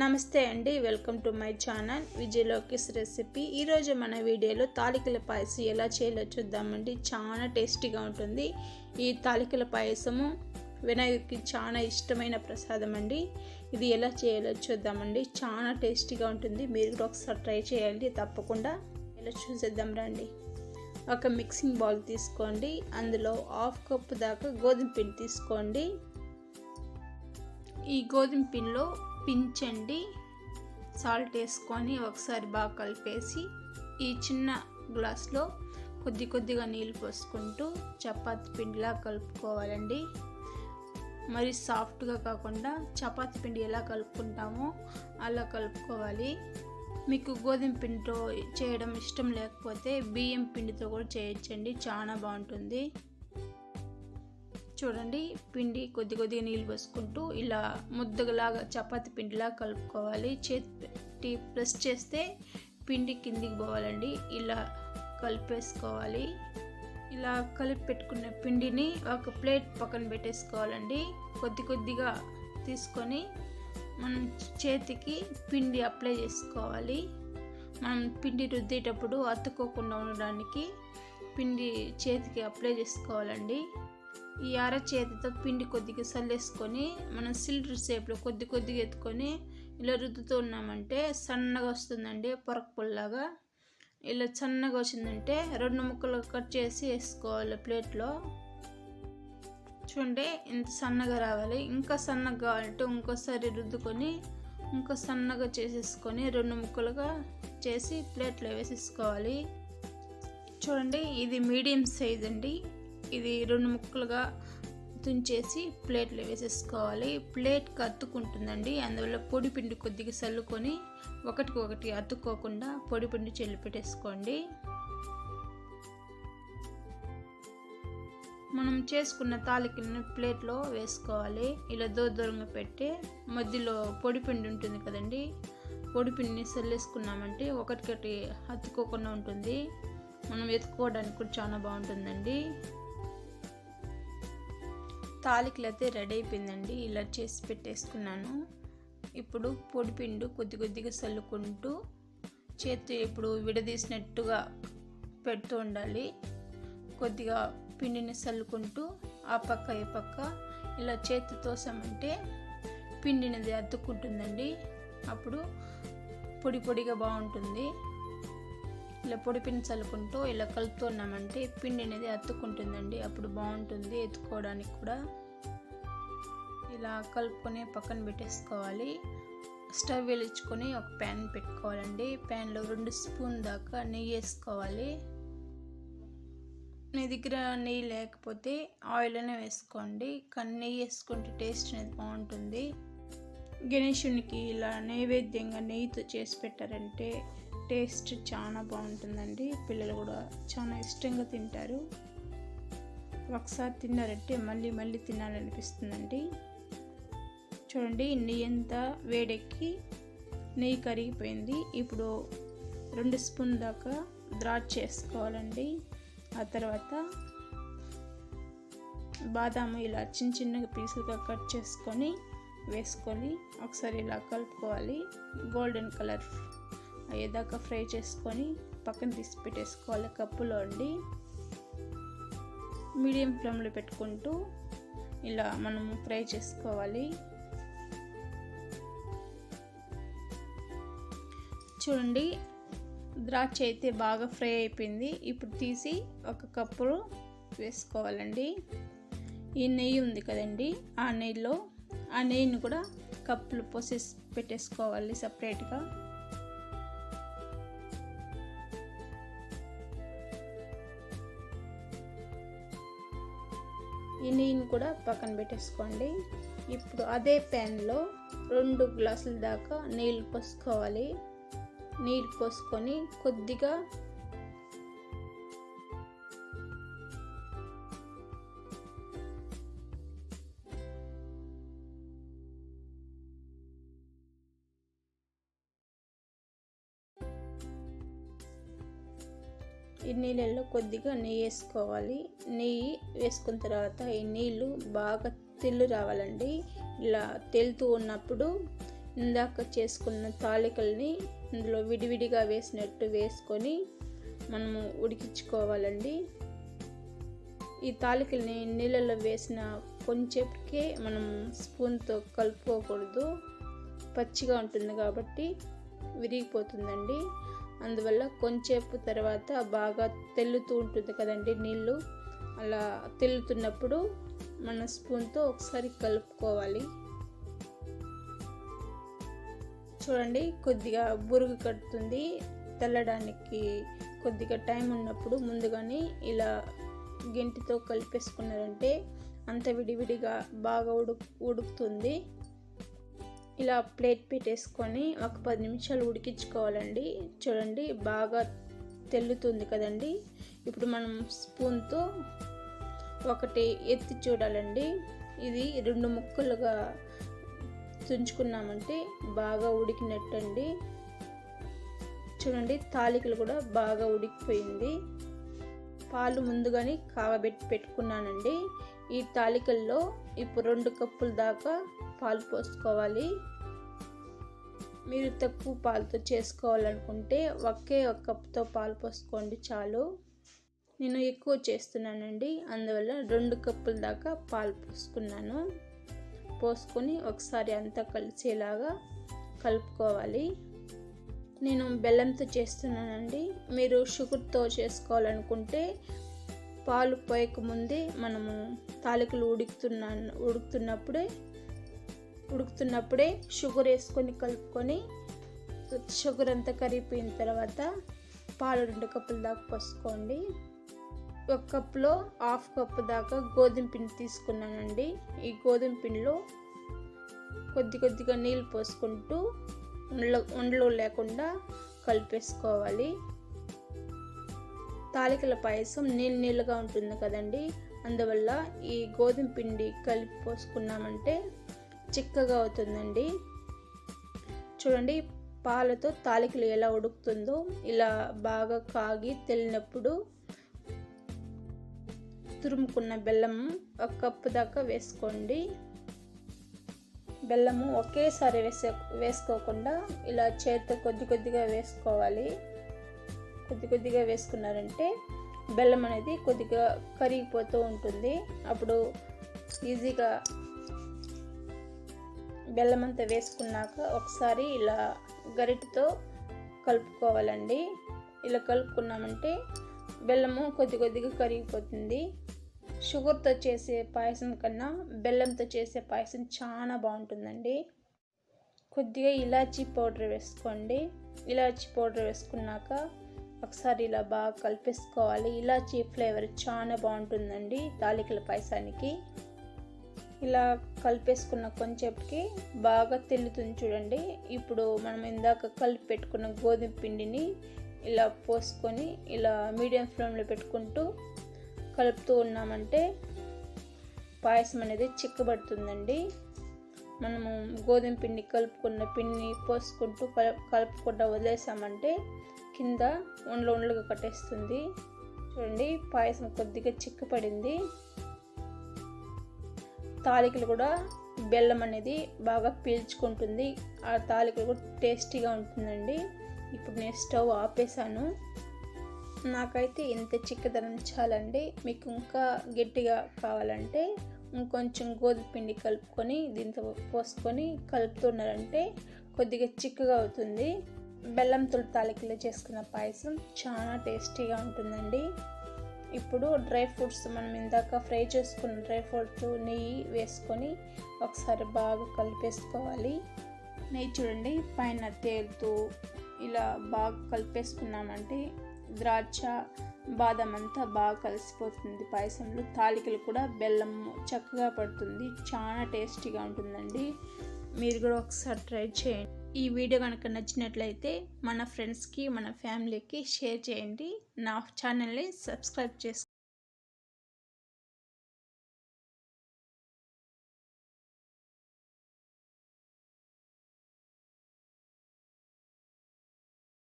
నమస్తే అండి welcome to my channel విజయలోకిస్ రెసిపీ. ఈరోజు మన వీడియోలో తాలికల పాయసం ఎలా చేయాలో చూద్దామండి. చాలా టేస్టీగా ఉంటుంది. ఈ తాలికల పాయసము వినాయకుడికి చాలా ఇష్టమైన ప్రసాదం అండి. ఇది ఎలా చేయాలో చూద్దామండి. చాలా టేస్టీగా ఉంటుంది. మీరు కూడా ఒకసారి ట్రై చేయండి. తప్పకుండా ఎలా చూసేద్దాం రండి. ఒక మిక్సింగ్ బౌల్ తీసుకోండి. అందులో హాఫ్ కప్ దాకా గోధుమ పిండి తీసుకోండి. ఈ గోధుమ పిండిలో పించండి సాల్ట్ వేసుకొని ఒకసారి బాగా కలిపేసి ఈ చిన్న గ్లాస్లో కొద్ది కొద్దిగా నీళ్ళు పోసుకుంటూ చపాతి పిండిలా కలుపుకోవాలండి. మరి సాఫ్ట్గా కాకుండా చపాతి పిండి ఎలా కలుపుకుంటామో అలా కలుపుకోవాలి. మీకు గోధుమ పిండితో చేయడం ఇష్టం లేకపోతే బియ్యం పిండితో కూడా చేయొచ్చండి చాలా బాగుంటుంది. చూడండి పిండి కొద్ది కొద్దిగా నీళ్ళు పోసుకుంటూ ఇలా ముద్దలాగా చపాతి పిండిలా కలుపుకోవాలి. చేతి ప్రెస్ చేస్తే పిండి కిందికి పోవాలండి. ఇలా కలిపేసుకోవాలి. ఇలా కలిపి పెట్టుకున్న పిండిని ఒక ప్లేట్ పక్కన పెట్టేసుకోవాలండి. కొద్ది కొద్దిగా తీసుకొని మనం చేతికి పిండి అప్లై చేసుకోవాలి. మనం పిండి రుద్దేటప్పుడు అతుక్కోకుండా ఉండడానికి పిండి చేతికి అప్లై చేసుకోవాలండి. ఈ అర చేతితో పిండి కొద్దిగా చల్లేసుకొని మనం సిలిండర్ షేప్లో కొద్ది కొద్దిగా ఎత్తుకొని ఇలా రుద్దుతూ ఉన్నామంటే సన్నగా వస్తుందండి పొరకపుల్లాగా ఇలా సన్నగా వచ్చిందంటే రెండు ముక్కలు కట్ చేసి వేసుకోవాలి ప్లేట్లో. చూడండి ఇంత సన్నగా రావాలి. ఇంకా సన్నగా కావాలంటే ఇంకోసారి రుద్దుకొని ఇంకా సన్నగా చేసేసుకొని రెండు ముక్కలుగా చేసి ప్లేట్లో వేసేసుకోవాలి. చూడండి ఇది మీడియం సైజ్ అండి. ఇది రెండు ముక్కలుగా తుంచేసి ప్లేట్లో వేసేసుకోవాలి. ప్లేట్కి అతుక్కుంటుందండి అందువల్ల పొడి పిండి కొద్దిగా చల్లుకొని ఒకటికి ఒకటి అతుక్కోకుండా పొడి పిండి చెల్లి పెట్టేసుకోండి. మనం చేసుకున్న తాలికలను ప్లేట్లో వేసుకోవాలి. ఇలా దూర దూరంగా పెట్టి మధ్యలో పొడి పిండి ఉంటుంది కదండి. పొడి పిండిని చల్లేసుకున్నామంటే ఒకటికటి అతుక్కోకుండా ఉంటుంది. మనం ఎత్తుకోవడానికి కూడా చాలా బాగుంటుందండి. తాలికలు అయితే రెడీ అయిపోయిందండి. ఇలా చేసి పెట్టేసుకున్నాను. ఇప్పుడు పొడిపిండు కొద్ది కొద్దిగా చల్లుకుంటూ చేతి ఇప్పుడు విడదీసినట్టుగా పెడుతూ ఉండాలి. కొద్దిగా పిండిని చల్లుకుంటూ ఆ పక్క ఈ పక్క ఇలా చేతి తోసామంటే పిండినది అతుక్కుంటుందండి. అప్పుడు పొడి పొడిగా బాగుంటుంది. ఇలా పొడి పిండి చల్లుకుంటూ ఇలా కలుపుతున్నామంటే పిండి అనేది అతుక్కుంటుందండి. అప్పుడు బాగుంటుంది ఎత్తుకోవడానికి కూడా. ఇలా కలుపుకొని పక్కన పెట్టేసుకోవాలి. స్టవ్ వెలిగించుకొని ఒక ప్యాన్ పెట్టుకోవాలండి. ప్యాన్లో రెండు స్పూన్ దాకా నెయ్యి వేసుకోవాలి. మీ దగ్గర నెయ్యి లేకపోతే ఆయిల్ అనే వేసుకోండి. కానీ నెయ్యి వేసుకుంటే టేస్ట్ అనేది బాగుంటుంది. గణేశునికి ఇలా నైవేద్యంగా నెయ్యితో చేసి పెట్టారంటే టేస్ట్ చాలా బాగుంటుందండి. పిల్లలు కూడా చాలా ఇష్టంగా తింటారు. ఒకసారి తిన్నారంటే మళ్ళీ మళ్ళీ తినాలనిపిస్తుందండి. చూడండి నెయ్యి అంతా వేడెక్కి నెయ్యి కరిగిపోయింది. ఇప్పుడు రెండు స్పూన్ దాకా ద్రాక్ష వేసుకోవాలండి. ఆ తర్వాత బాదాము ఇలా చిన్న చిన్నగా పీసులుగా కట్ చేసుకొని వేసుకొని ఒకసారి ఇలా కలుపుకోవాలి. గోల్డెన్ కలర్ అయ్యేదాకా ఫ్రై చేసుకొని పక్కన తీసి పెట్టేసుకోవాలి కప్పులో అండి. మీడియం ఫ్లేమ్లో పెట్టుకుంటూ ఇలా మనము ఫ్రై చేసుకోవాలి. చూడండి ద్రాక్ష అయితే బాగా ఫ్రై అయిపోయింది. ఇప్పుడు తీసి ఒక కప్పు వేసుకోవాలండి. ఈ నెయ్యి ఉంది కదండి ఆ నెయ్యిలో ఆ నెయ్యిని కూడా కప్పులు పోసేసి పెట్టేసుకోవాలి సపరేట్గా. ఈ నెయ్యిని కూడా పక్కన పెట్టేసుకోండి. ఇప్పుడు అదే ప్యాన్లో రెండు గ్లాసుల దాకా నీళ్ళు పోసుకోవాలి. నీళ్ళు పోసుకొని కొద్దిగా ఈ నీళ్ళల్లో కొద్దిగా నెయ్యి వేసుకోవాలి. నెయ్యి వేసుకున్న తర్వాత ఈ నీళ్ళు బాగా తెల్లు రావాలండి. ఇలా తెలుతూ ఉన్నప్పుడు ఇందాక చేసుకున్న తాలికల్ని ఇందులో విడివిడిగా వేసినట్టు వేసుకొని మనము ఉడికించుకోవాలండి. ఈ తాలికల్ని నీళ్ళలో వేసిన కొంచెంకే మనం స్పూన్తో కలుపుకోకూడదు. పచ్చిగా ఉంటుంది కాబట్టి విరిగిపోతుందండి. అందువల్ల కొంచెంపు తర్వాత బాగా తెల్లుతూ ఉంటుంది కదండి నీళ్ళు. అలా తెల్లుతున్నప్పుడు మన స్పూన్తో ఒకసారి కలుపుకోవాలి. చూడండి కొద్దిగా బురుగు కడుతుంది. తెల్లడానికి కొద్దిగా టైం ఉన్నప్పుడు ముందుగానే ఇలా గెంటితో కలిపేసుకున్నారంటే అంత విడివిడిగా బాగా ఉడుకు ఉడుకుతుంది. ఇలా ప్లేట్ పెట్టేసుకొని ఒక పది నిమిషాలు ఉడికించుకోవాలండి. చూడండి బాగా తెల్లుతుంది కదండి. ఇప్పుడు మనం స్పూన్తో ఒకటి ఎత్తి చూడాలండి. ఇది రెండు ముక్కలుగా తుంచుకున్నామంటే బాగా ఉడికినట్టండి. చూడండి తాలికలు కూడా బాగా ఉడికిపోయింది. పాలు ముందుగానే కాగబెట్టి పెట్టుకున్నానండి. ఈ తాలికల్లో ఇప్పుడు రెండు కప్పుల దాకా పాలు పోసుకోవాలి. మీరు తక్కువ పాలతో చేసుకోవాలనుకుంటే ఒకే ఒక కప్తో పాలు పోసుకోండి చాలు. నేను ఎక్కువ చేస్తున్నానండి అందువల్ల రెండు కప్పుల దాకా పాలు పోసుకున్నాను. పోసుకొని ఒకసారి అంతా కలిసేలాగా కలుపుకోవాలి. నేను బెల్లంతో చేస్తున్నానండి. మీరు షుగర్తో చేసుకోవాలనుకుంటే పాలు పోయకముందే మనము తాలికలు ఉడుకుతున్నా ఉడుకుతున్నప్పుడే ఉడుకుతున్నప్పుడే షుగర్ వేసుకొని కలుపుకొని షుగర్ అంతా కరిగిపోయిన తర్వాత పాలు రెండు కప్పుల దాకా పోసుకోండి. ఒక కప్లో హాఫ్ కప్పు దాకా గోధుమ పిండి తీసుకున్నానండి. ఈ గోధుమ పిండిలో కొద్ది కొద్దిగా నీళ్ళు పోసుకుంటూ ఉండలు ఉండలు లేకుండా కలిపేసుకోవాలి. తాలికల పాయసం నీళ్ళు నీళ్ళుగా ఉంటుంది కదండి. అందువల్ల ఈ గోధుమ పిండి కలిపి పోసుకున్నామంటే చిక్కగా అవుతుందండి. చూడండి పాలతో తాలికలు ఎలా ఉడుకుతుందో ఇలా బాగా కాగి తెలినప్పుడు తురుముకున్న బెల్లం ఒక కప్పు దాకా వేసుకోండి. బెల్లము ఒకేసారి వేసే వేసుకోకుండా ఇలా చేతితో కొద్ది కొద్దిగా వేసుకోవాలి. కొద్ది కొద్దిగా వేసుకున్నారంటే బెల్లం అనేది కొద్దిగా కరిగిపోతూ ఉంటుంది. అప్పుడు ఈజీగా బెల్లం అంతా వేసుకున్నాక ఒకసారి ఇలా గరిటతో కలుపుకోవాలండి. ఇలా కలుపుకున్నామంటే బెల్లము కొద్ది కొద్దిగా కరిగిపోతుంది. షుగర్తో చేసే పాయసం కన్నా బెల్లంతో చేసే పాయసం చాలా బాగుంటుందండి. కొద్దిగా ఇలాచీ పౌడర్ వేసుకోండి. ఇలాచీ పౌడర్ వేసుకున్నాక ఒకసారి ఇలా బాగా కలిపేసుకోవాలి. ఇలాచీ ఫ్లేవర్ చాలా బాగుంటుందండి తాలికల పాయసానికి. ఇలా కలిపేసుకున్న కొంచెంకి బాగా తెల్లుతుంది చూడండి. ఇప్పుడు మనం ఇందాక కలిపి పెట్టుకున్న గోధుమ పిండిని ఇలా పోసుకొని ఇలా మీడియం ఫ్లేమ్లో పెట్టుకుంటూ కలుపుతూ ఉన్నామంటే పాయసం అనేది చిక్కబడుతుందండి. మనము గోధుమ పిండి కలుపుకున్న పిండిని పోసుకుంటూ కలుపుకుండా వదిలేసామంటే కింద ఉండలు ఉండలుగా కట్టేస్తుంది. చూడండి పాయసం కొద్దిగా చిక్కపడింది. తాలికలు కూడా బెల్లం అనేది బాగా పీల్చుకుంటుంది. ఆ తాలికలు కూడా టేస్టీగా ఉంటుందండి. ఇప్పుడు నేను స్టవ్ ఆపేసాను నాకైతే ఇంత చిక్కదనం చాలండి మీకు ఇంకా గట్టిగా కావాలంటే ఇంకొంచెం గోధుమ పిండి కలుపుకొని దీంతో పోసుకొని కలుపుతున్నారంటే కొద్దిగా చిక్కగా అవుతుంది. బెల్లంతో తాలికలో చేసుకున్న పాయసం చాలా టేస్టీగా ఉంటుందండి. ఇప్పుడు డ్రై ఫ్రూట్స్ మనం ఇందాక ఫ్రై చేసుకున్న డ్రై ఫ్రూట్స్ నెయ్యి వేసుకొని ఒకసారి బాగా కలిపేసుకోవాలి. నెయ్యి చూడండి పైన తేలుతూ ఇలా బాగా కలిపేసుకున్నామంటే ద్రాక్ష బాదం అంతా బాగా కలిసిపోతుంది. పాయసంలో తాలికలు కూడా బెల్లం చక్కగా పడుతుంది. చాలా టేస్టీగా ఉంటుందండి. మీరు కూడా ఒకసారి ట్రై చేయండి. ఈ వీడియో కనుక నచ్చినట్లయితే మన ఫ్రెండ్స్కి మన ఫ్యామిలీకి షేర్ చేయండి. నా ఛానల్ని సబ్స్క్రైబ్ చేసుకోండి.